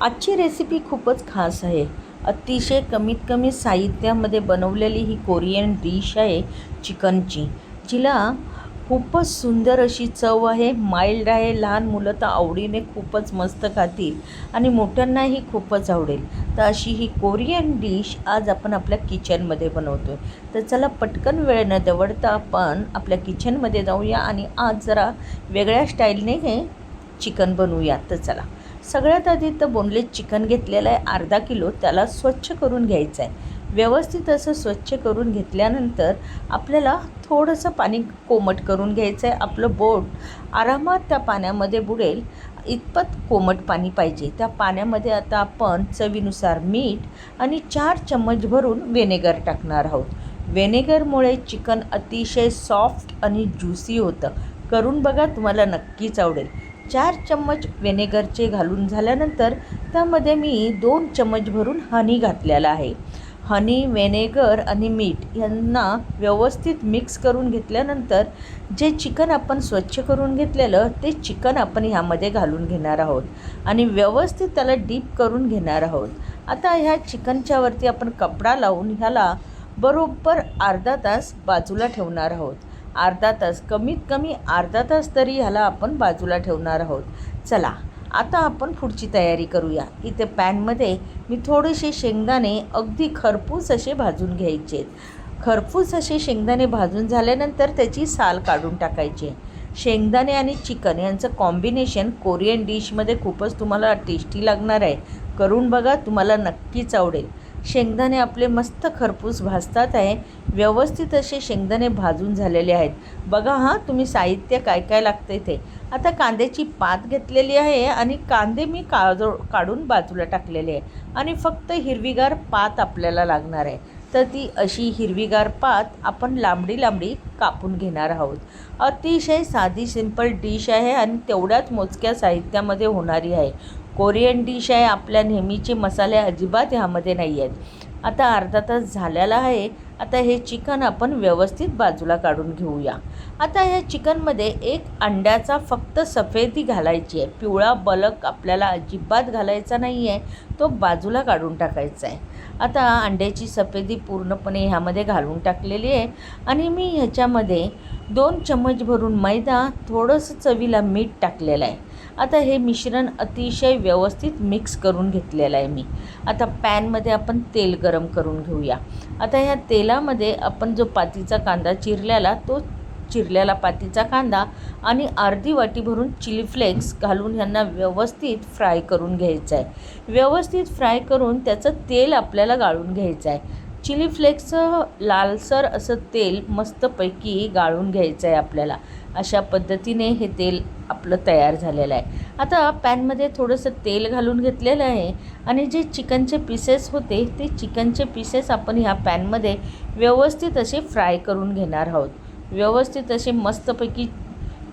आजची रेसिपी खूपच खास आहे. अतिशय कमीत कमी साहित्यामध्ये बनवलेली ही कोरियन डिश आहे चिकनची. जिला खूपच सुंदर अशी चव आहे माइल्ड आहे लहान मुलं तर आवडीने खूपच मस्त खातील आणि मोठ्यांनाही खूपच आवडेल. तर अशी ही कोरियन डिश आज आपण आपल्या किचनमध्ये बनवतो आहे तर चला पटकन वेळ न दवडता आपण आपल्या किचनमध्ये जाऊया आणि आज जरा वेगळ्या स्टाईलने हे चिकन बनवूया. तर चला. सगळ्यात आधी तर बोनलेस चिकन घेतलेलं आहे अर्धा किलो त्याला स्वच्छ करून घ्यायचं आहे. व्यवस्थित असं स्वच्छ करून घेतल्यानंतर आपल्याला थोडंसं पाणी कोमट करून घ्यायचं आहे. आपलं बोट आरामात त्या पाण्यामध्ये बुडेल. इतपत कोमट पाणी पाहिजे. त्या पाण्यामध्ये आता आपण चवीनुसार मीठ आणि चार चम्मच भरून व्हिनेगर टाकणार आहोत. व्हिनेगरमुळे चिकन अतिशय सॉफ्ट आणि ज्युसी होतं. करून बघा तुम्हाला नक्कीच आवडेल. चार चम्मच व्हिनेगरचे घालून झाल्यानंतर त्यामध्ये मी दोन चम्मच भरून हनी घातलेला आहे. हनी व्हिनेगर आणि मीठ यांना व्यवस्थित मिक्स करून घेतल्यानंतर जे चिकन आपण स्वच्छ करून घेतलेलं ते चिकन आपण ह्यामध्ये घालून घेणार आहोत आणि व्यवस्थित त्याला डीप करून घेणार आहोत. आता ह्या चिकनच्यावरती आपण कपडा लावून ह्याला बरोबर अर्धा तास बाजूला ठेवणार आहोत. अर्धा तास कमीत कमी अर्धा तास तरी ह्याला आपण बाजूला ठेवणार आहोत. चला आता आपण पुढची तयारी करूया. इथे पॅनमध्ये मी थोडेसे शेंगदाणे अगदी खरपूस असे भाजून घ्यायचे. खरपूस असे शेंगदाणे भाजून झाल्यानंतर त्याची साल काढून टाकायची. शेंगदाणे आणि चिकन यांचं कॉम्बिनेशन कोरियन डिशमध्ये खूपच तुम्हाला टेस्टी लागणार आहे. करून बघा तुम्हाला नक्कीच आवडेल. शेंगदाणे आपले मस्त खरपूस भाजतात आहे. व्यवस्थित असे शेंगदाणे भाजून झालेले आहेत. बघा हां तुम्ही साहित्य काय काय लागतं ते. आता कांद्याची पात घेतलेली आहे आणि कांदे मी काजो काढून बाजूला टाकलेले आहे. आणि फक्त हिरवीगार पात आपल्याला लागणार आहे. तर ती अशी हिरवीगार पात आपण लांबडी लांबडी कापून घेणार आहोत. अतिशय साधी सिंपल डिश आहे आणि तेवढ्याच मोजक्या साहित्यामध्ये होणारी आहे. कोरियन डिश आहे. आपल्या नेहमीचे मसाले अजिबात ह्यामध्ये नाही आहेत. आता अर्धा तास झालेला आहे. आता हे चिकन आपण व्यवस्थित बाजूला काढून घेऊया. आता ह्या चिकनमध्ये एक अंड्याचा फक्त सफेदी घालायची आहे. पिवळा बलक आपल्याला अजिबात घालायचा नाही आहे तो बाजूला काढून टाकायचा आहे. आता अंड्याची सफेदी पूर्णपणे ह्यामध्ये घालून टाकलेली आहे. आणि मी ह्याच्यामध्ये दोन चम्मच भरून मैदा थोडंसं चवीला मीठ टाकलेलं आहे. आता हे मिश्रण अतिशय व्यवस्थित मिक्स करून घेतलेलं आहे मी. आता पॅनमध्ये आपण तेल गरम करून घेऊया. आता ह्या तेलामध्ये आपण जो पातीचा कांदा चिरलेला तो चिरलेला पातीचा कांदा आणि अर्धी वाटी भरून चिली फ्लेक्स घालून ह्यांना व्यवस्थित फ्राय करून घ्यायचं आहे. व्यवस्थित फ्राय करून त्याचं तेल आपल्याला गाळून घ्यायचं आहे. चिली फ्लेक्सचं लालसर असं तेल मस्तपैकी गाळून घ्यायचं आहे आपल्याला. अशा पद्धतीने हे तेल आपलं तयार झालेलं आहे. आता पॅनमध्ये थोडंसं तेल घालून घेतलेलं आहे आणि जे चिकनचे पीसेस होते ते चिकनचे पीसेस आपण ह्या पॅनमध्ये व्यवस्थित असे फ्राय करून घेणार आहोत. व्यवस्थित असे मस्तपैकी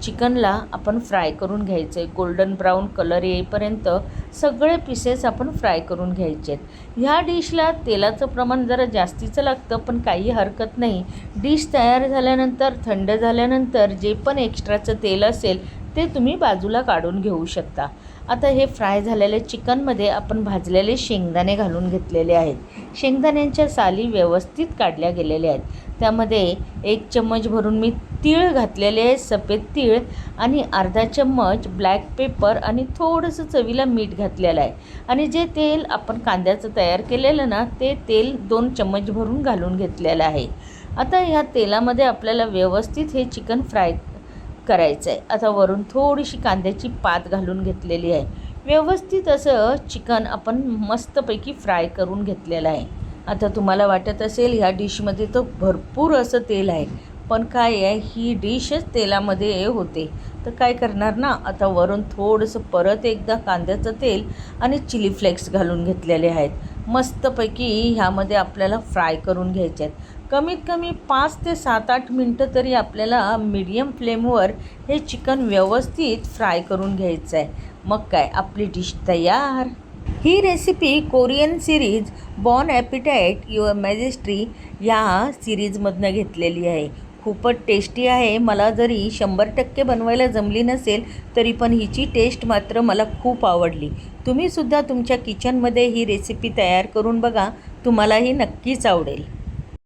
चिकनला आपण फ्राय करून घ्यायचं. आहे गोल्डन ब्राऊन कलर येईपर्यंत सगळे पीसेस आपण फ्राय करून घ्यायचे आहेत. ह्या डिशला तेलाचं प्रमाण जरा जास्तीचं लागतं पण काही हरकत नाही. डिश तयार झाल्यानंतर थंड झाल्यानंतर जे पण एक्स्ट्राचं तेल असेल ते तुम्ही बाजूला काढून घेऊ शकता. आता हे फ्राय झालेले चिकनमध्ये आपण भाजलेले शेंगदाणे घालून घेतलेले आहेत. शेंगदाण्यांच्या साली व्यवस्थित काढल्या गेलेल्या आहेत. त्यामध्ये एक चम्मच भरून मी तीळ घातलेले आहे सफेद तीळ आणि अर्धा चम्मच ब्लॅक पेपर आणि थोडंसं चवीला मीठ घातलेलं आहे. आणि जे तेल आपण कांद्याचं तयार केलेलं ना ते तेल दोन चम्मच भरून घालून घेतलेलं आहे. आता ह्या तेलामध्ये आपल्याला व्यवस्थित हे चिकन फ्राय करायचं आहे आता वरून थोडीशी कांद्याची पात घालून घेतलेली आहे. व्यवस्थित असं चिकन आपण मस्तपैकी फ्राय करून घेतलेलं आहे. आता तुम्हाला वाटत असेल ह्या डिशमध्ये तर भरपूर असं तेल आहे. पण काय आहे ही डिशच तेलामध्ये होते. तर काय करणार ना आता वरून थोडंसं परत एकदा कांद्याचं तेल आणि चिली फ्लेक्स घालून घेतलेले आहेत. मस्तपैकी ह्यामध्ये आपल्याला फ्राय करून घ्यायचे आहेत. कमीत कमी पाच ते सात आठ मिनटं तरी आपल्याला मीडियम फ्लेमवर हे चिकन व्यवस्थित फ्राय करून घ्यायचं आहे मग काय आपली डिश तयार. ही recipe Korean series bon appetit your majesty या सिरीजमधनं घेतलेली आहे. खूपच टेस्टी आहे. मला जरी शंभर टक्के बनवायला जमली नसेल तरी पण हिची टेस्ट मात्र मला खूप आवडली. तुम्हीसुद्धा तुमच्या किचनमध्ये ही रेसिपी तयार करून बघा. तुम्हालाही नक्कीच आवडेल.